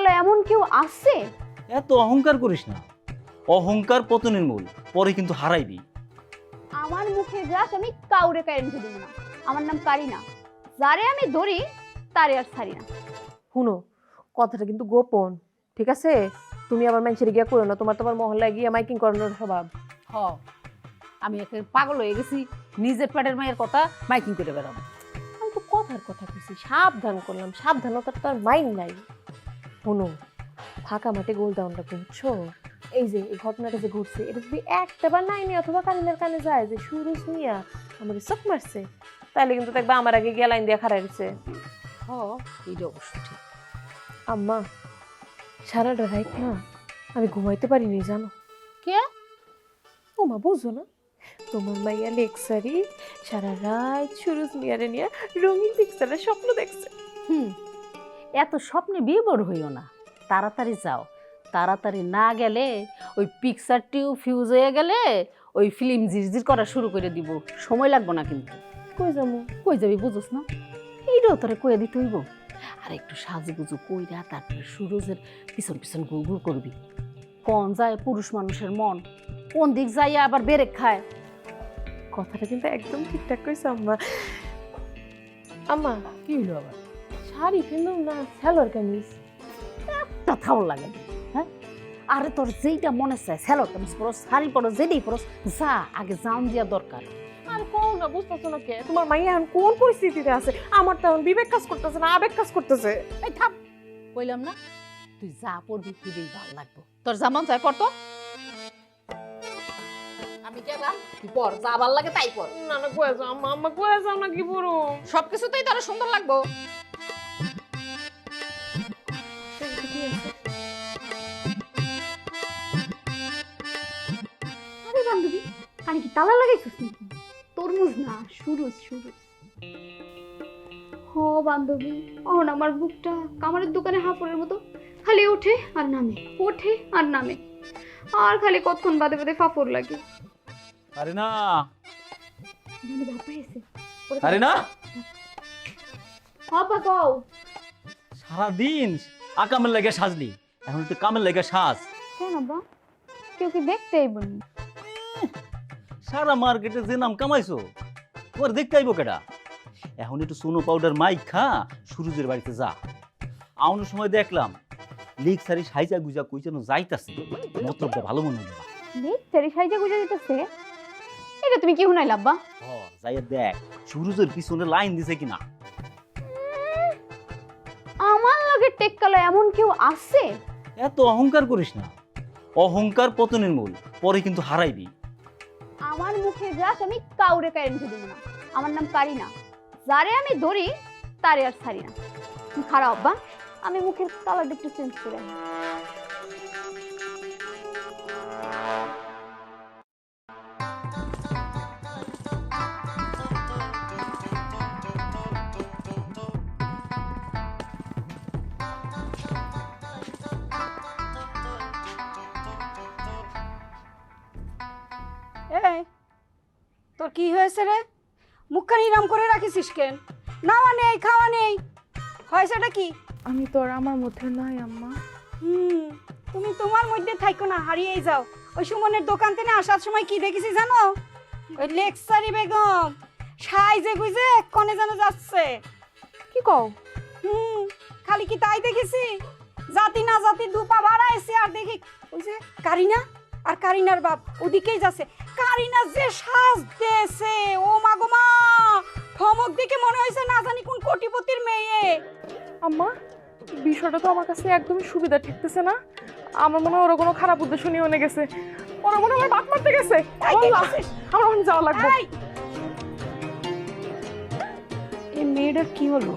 টেক্কালো এমন কেউ আছে? এত অহংকার করিস না। অহংকার পতনের মূল পরে কিন্তু হারাইবি। আমার মুখের গ্রাস আমি কাউরে মুখে দিব না। আমার নাম কারিনা। যারে আমি ধরি তারে আর ছাড়ি না। শুনো কথাটা কিন্তু গোপন ঠিক আছে? তুমি আবার মানুষের গিয়া করো না তোমার তোমার মহল্লায় গিয়ে মাইকিং করানোর স্বভাব। হ আমি একে পাগল হয়ে গেছি নিজের পেটের মায়ের কথা মাইকিং করে বেড়াবো। আমি তো কথার কথা কইছি সাবধান করলাম সাবধানতার তো আর মাইন নাই। শুনো ফাঁকা মাঠে গোল দাউনটা বুঝছ এই যে এই ঘটনাটা যে ঘটছে এটা যদি একটা বার নাইনি অথবা কালিনার কানে যায় যে সুরজ মিয়া আমার চোখ মারছে তাহলে কিন্তু দেখবা আমার আগে গিয়া লাইন দিয়ে খারাই দিচ্ছে হ এইটা অবশ্য ঠিক। আম্মা সারাটা রাইট না আমি ঘুমাইতে পারিনি জানো? কে? ও মা বুঝো না। তোমার মাইয়া লেকসারি সারা রাত সুরজ মিয়ারে নিয়ে রঙিন পিকচারের স্বপ্ন দেখছে। হুম। এত স্বপ্নে বিয়ে হইও না। তাড়াতাড়ি যাও। তাড়াতাড়ি না গেলে ওই পিকচারটিও ফিউজ হয়ে গেলে ওই ফিল্ম জিরজির করা শুরু করে দিব। সময় লাগবো না কিন্তু। কই যাব? কই যাবি বুঝোস না? এইটাও তোরে কয়ে দিতে হইব। আর একটু সাজুগুজু কইরা তারপরে সুরজের পিছন পিছন গুড় গুড় করবি। কোন যায় পুরুষ মানুষের মন? কোন দিক যাইয়া আবার বেরেক খায়? কথাটা কিন্তু একদম ঠিকঠাক কইছো আম্মা। আম্মা। কি হইল আবার? শাড়ি কিন্তু না সালোয়ার কামিজ? একটা থাও লাগে। হ্যাঁ? আরে তোর যেইটা মনে চায় স্যালো কামিজ পরস শাড়ি পরস যেটাই পরস যা আগে জাম দিয়া দরকার। আর কও না বুঝতেছো না কে? তোমার মাইয়া এখন কোন পরিস্থিতিতে আছে? আমার তো এখন বিবেক কাজ করতেছে না আবেগ কাজ করতেছে। এই থাম। কইলাম না তুই যা পড়বি খুবই ভালো লাগবো। তোর যেমন চাই পড়তো আমি গেলাম তুই পড় যা ভালো লাগে তাই পড়। না না কয়ে যাও আম্মা আম্মা কয়ে যাও না কি বড়? সবকিছুতেই তোর সুন্দর লাগবো। তালা লাগাইছিস নাকি? তরমুজ না সুরজ সুরজ। হ বান্ধবী অহন আমার বুকটা কামারের দোকানে হাঁপড়ের মতো। খালি ওঠে আর নামে ওঠে আর নামে। আর খালি কতক্ষণ বাদে বাদে ফাপড় লাগে। আরে না। বান্ধবী হাঁপাই আছে আরে না। হাপা কও। সারাদিন আকামের লেগে সাজলি। এখন তুই কামের লেগে সাজ। কেন বা? কেউ কি দেখতে আইবনি সারা মার্কেটে যে নাম কামাইছো তোমার দেখতে আইবো কেটা এখন একটু সোনো পাউডার মাইক খা সুরজের বাড়িতে যা। আউনের সময় দেখলাম লিক সারি সাইজা গুজা কই যেন যাইতাছে। মতলবটা ভালো মনে হলো দেখতে সাইজা গুজা দিতেছে? এটা তুমি কি শুনাইলা আব্বা? হ যাইয়া দেখ সুরুজের পিছনে লাইন দিছে কিনা। আমার লগে টেক্কালো এমন কেউ আছে? এত অহংকার করিস না। অহংকার পতনের মূল পরে কিন্তু হারাইবি। আমার মুখে গ্লাস আমি কাউরে কায়ের মুখে না। আমার নাম কারিনা। যারে আমি ধরি, তারে আর ছাড়ি না। খারাপ বা আমি মুখের কালারটা একটু চেঞ্জ করে। তোর কি হয়েছে রে? মুখখানি রাম করে রাখিস কেন? নাওয়া নেই খাওয়া নেই। হয়েছেটা কি? আমি তো আর আমার মধ্যে নাই আম্মা। হুম তুমি তোমার মধ্যে থাইকো না হারিয়েই যাও। ওই সুমনের দোকান থেকে আসার সময় কি দেখেছি জানো? ওই লেকসারি বেগম সাইজে গুইজে কনে যেন যাচ্ছে। কি কও? হুম খালি কি তাই দেখেছি? জাতি না জাতি দুপা ভাড়া বাড়াইছে আর দেখি ওই যে কারিনা আর কারিনার বাপ ওদিকেই যাচ্ছে। কারিনা যে সাজ দিয়েছে। ও মা গো মা দেখে মনে হয়েছে না জানি কোন কোটিপতির মেয়ে। আম্মা বিষয়টা তো আমার কাছে একদমই সুবিধা ঠেকতেছে না। আমার মনে হয় ওরা কোনো খারাপ উদ্দেশ্য নিয়ে অনে গেছে। ওরা মনে হয় বাপ মারতে গেছে। আমার মনে যাওয়া লাগবে। এই মেয়েটার কি হলো?